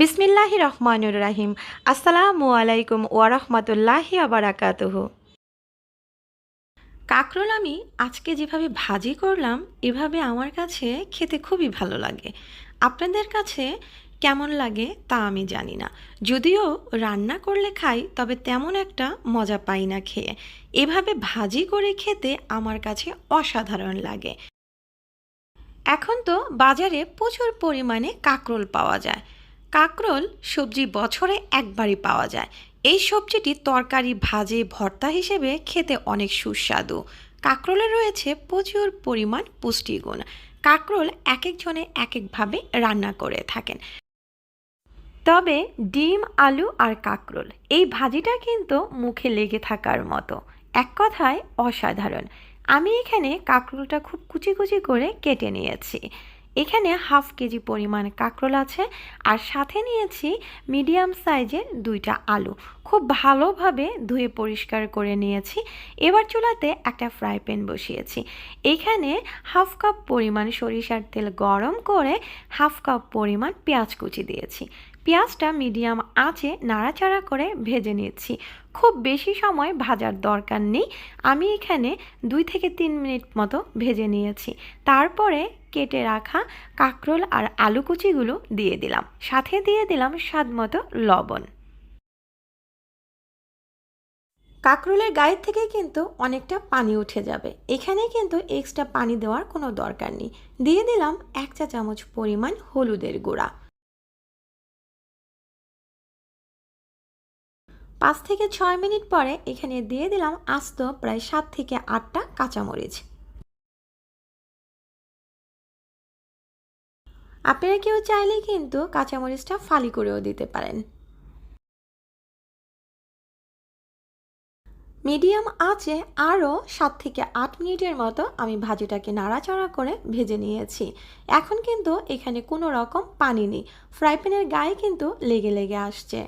বিসমিল্লাহ রহমানুর রাহিম। আসসালামু আলাইকুম ওয়ারহমতুল্লাহি আবারাকাতুহ কাকরোল আমি আজকে যেভাবে ভাজি করলাম, এভাবে আমার কাছে খেতে খুবই ভালো লাগে। আপনাদের কাছে কেমন লাগে তা আমি জানি না। যদিও রান্না করলে খাই, তবে তেমন একটা মজা পাই না খেয়ে। এভাবে ভাজি করে খেতে আমার কাছে অসাধারণ লাগে। এখন তো বাজারে প্রচুর পরিমাণে কাকরোল পাওয়া যায়। কাকরোল সবজি বছরে একবারই পাওয়া যায়। এই সবজিটি তরকারি, ভাজে, ভর্তা হিসেবে খেতে অনেক সুস্বাদু। কাঁকরোলে রয়েছে প্রচুর পরিমাণ পুষ্টিগুণ। কাঁকরোল এক একজনে এক একভাবে রান্না করে থাকেন। তবে ডিম, আলু আর কাঁকরোল, এই ভাজিটা কিন্তু মুখে লেগে থাকার মতো। এক কথায় অসাধারণ। আমি এখানে কাঁকরোলটা খুব কুচি কুচি করে কেটে নিয়েছি। এখানে হাফ কেজি পরিমাণ কাঁকরোল আছে আর সাথে নিয়েছি মিডিয়াম সাইজের দুইটা আলু। খুব ভালোভাবে ধুয়ে পরিষ্কার করে নিয়েছি। এবার চুলাতে একটা ফ্রাই প্যান বসিয়েছি। এখানে হাফ কাপ পরিমাণ সরিষার তেল গরম করে হাফ কাপ পরিমাণ পেঁয়াজ কুচি দিয়েছি। পেঁয়াজটা মিডিয়াম আঁচে নাড়াচাড়া করে ভেজে নিয়েছি। খুব বেশি সময় ভাজার দরকার নেই। আমি এখানে দুই থেকে তিন মিনিট মতো ভেজে নিয়েছি। তারপরে কেটে রাখা কাঁকরোল আর আলু কুচিগুলো দিয়ে দিলাম। সাথে দিয়ে দিলাম স্বাদ মতো লবণ। কাঁকরোলের গায়ের থেকে কিন্তু অনেকটা পানি উঠে যাবে। এখানে কিন্তু এক্সট্রা পানি দেওয়ার কোনো দরকার নেই। দিয়ে দিলাম এক চা চামচ পরিমাণ হলুদের গুঁড়া। পাঁচ থেকে ছয় মিনিট পরে এখানে দিয়ে দিলাম আস্ত প্রায় সাত থেকে আটটা কাঁচামরিচ। আপনারা কেউ চাইলে কিন্তু কাঁচামরিচটা ফালি করেও দিতে পারেন। মিডিয়াম আঁচে আরও সাত থেকে আট মিনিটের মতো আমি ভাজিটাকে নাড়াচাড়া করে ভেজে নিয়েছি। এখন কিন্তু এখানে কোনো রকম পানি নেই। ফ্রাই প্যানের গায়ে কিন্তু লেগে লেগে আসছে।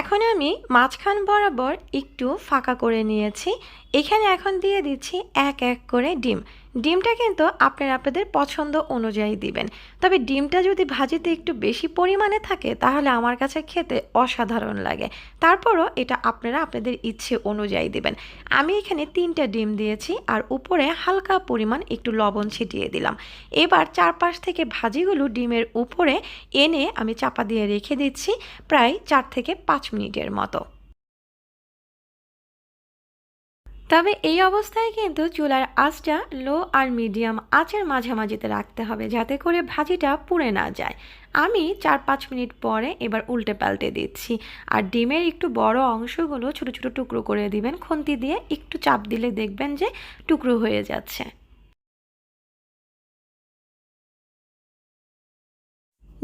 এখন আমি মাঝখান বরাবর একটু ফাঁকা করে নিয়েছি। এখানে এখন দিয়ে দিচ্ছি এক এক করে ডিম। ডিমটা কিন্তু আপনারা আপনাদের পছন্দ অনুযায়ী দিবেন। তবে ডিমটা যদি ভাজিতে একটু বেশি পরিমাণে থাকে, তাহলে আমার কাছে খেতে অসাধারণ লাগে। তারপরও এটা আপনারা আপনাদের ইচ্ছে অনুযায়ী দিবেন। আমি এখানে তিনটা ডিম দিয়েছি আর উপরে হালকা পরিমাণ একটু লবণ ছিটিয়ে দিলাম। এবার চারপাশ থেকে ভাজিগুলো ডিমের উপরে এনে আমি চাপা দিয়ে রেখে দিচ্ছি প্রায় চার থেকে পাঁচ মিনিটের মতো। তবে এই অবস্থায় কিন্তু চুলার আঁচটা লো আর মিডিয়াম আঁচের মাঝামাঝিতে রাখতে হবে যাতে করে ভাজিটা পুড়ে না যায়। আমি চার পাঁচ মিনিট পরে এবার উল্টে পাল্টে দিচ্ছি। আর ডিমের একটু বড় অংশগুলো ছোটো ছোটো টুকরো করে দিবেন। খুন্তি দিয়ে একটু চাপ দিলে দেখবেন যে টুকরো হয়ে যাচ্ছে।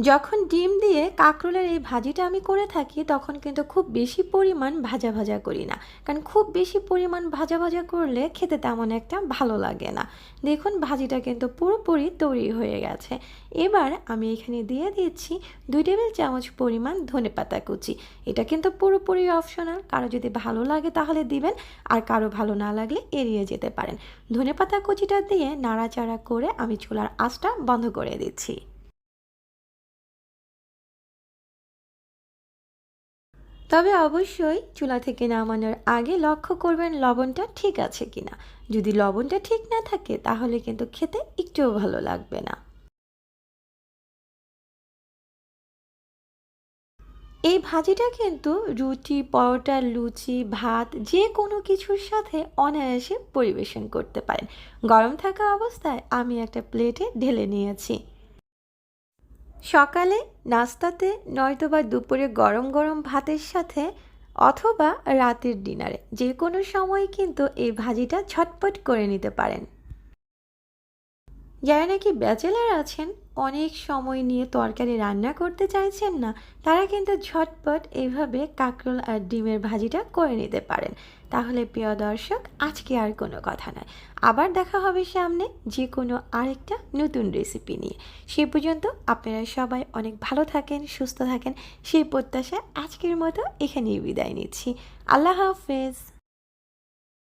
যখন ডিম দিয়ে কাঁকরোলের এই ভাজিটা আমি করে থাকি, তখন কিন্তু খুব বেশি পরিমাণ ভাজা ভাজা করি না। কারণ খুব বেশি পরিমাণ ভাজা ভাজা করলে খেতে তেমন একটা ভালো লাগে না। দেখুন, ভাজিটা কিন্তু পুরোপুরি তৈরি হয়ে গেছে। এবার আমি এখানে দিয়ে দিচ্ছি দুই টেবিল চামচ পরিমাণ ধনে পাতা কুচি। এটা কিন্তু পুরোপুরি অপশনাল কারও যদি ভালো লাগে তাহলে দিবেন, আর কারও ভালো না লাগলে এড়িয়ে যেতে পারেন। ধনে পাতা কুচিটা দিয়ে নাড়াচাড়া করে আমি চুলার আঁচটা বন্ধ করে দিচ্ছি। তবে অবশ্যই চুলা থেকে নামানোর আগে লক্ষ্য করবেন লবণটা ঠিক আছে কিনা। যদি লবণটা ঠিক না থাকে, তাহলে কিন্তু খেতে একটুও ভালো লাগবে না। এই ভাজিটা কিন্তু রুটি, পরোটা, লুচি, ভাত যে কোনো কিছুর সাথে অনায়াসে পরিবেশন করতে পারেন। গরম থাকা অবস্থায় আমি একটা প্লেটে ঢেলে নিয়েছি। সকালে নাস্তাতে নয়তো বা দুপুরে গরম গরম ভাতের সাথে অথবা রাতের ডিনারে, যে কোনো সময় কিন্তু এই ভাজিটা ছটপট করে নিতে পারেন। যারা নাকি ব্যাচেলার আছেন, অনেক সময় নিয়ে তরকারি রান্না করতে চাইছেন না, তারা কিন্তু ঝটপট এইভাবে কাঁকরোল আর ডিমের ভাজিটা করে নিতে পারেন। তাহলে প্রিয় দর্শক, আজকে আর কোনো কথা নয়। আবার দেখা হবে সামনে যে কোনো আরেকটা নতুন রেসিপি নিয়ে। সে পর্যন্ত আপনারা সবাই অনেক ভালো থাকেন, সুস্থ থাকেন, সেই প্রত্যাশা আজকের মতো এখানেই বিদায় নিচ্ছি। আল্লাহ হাফেজ।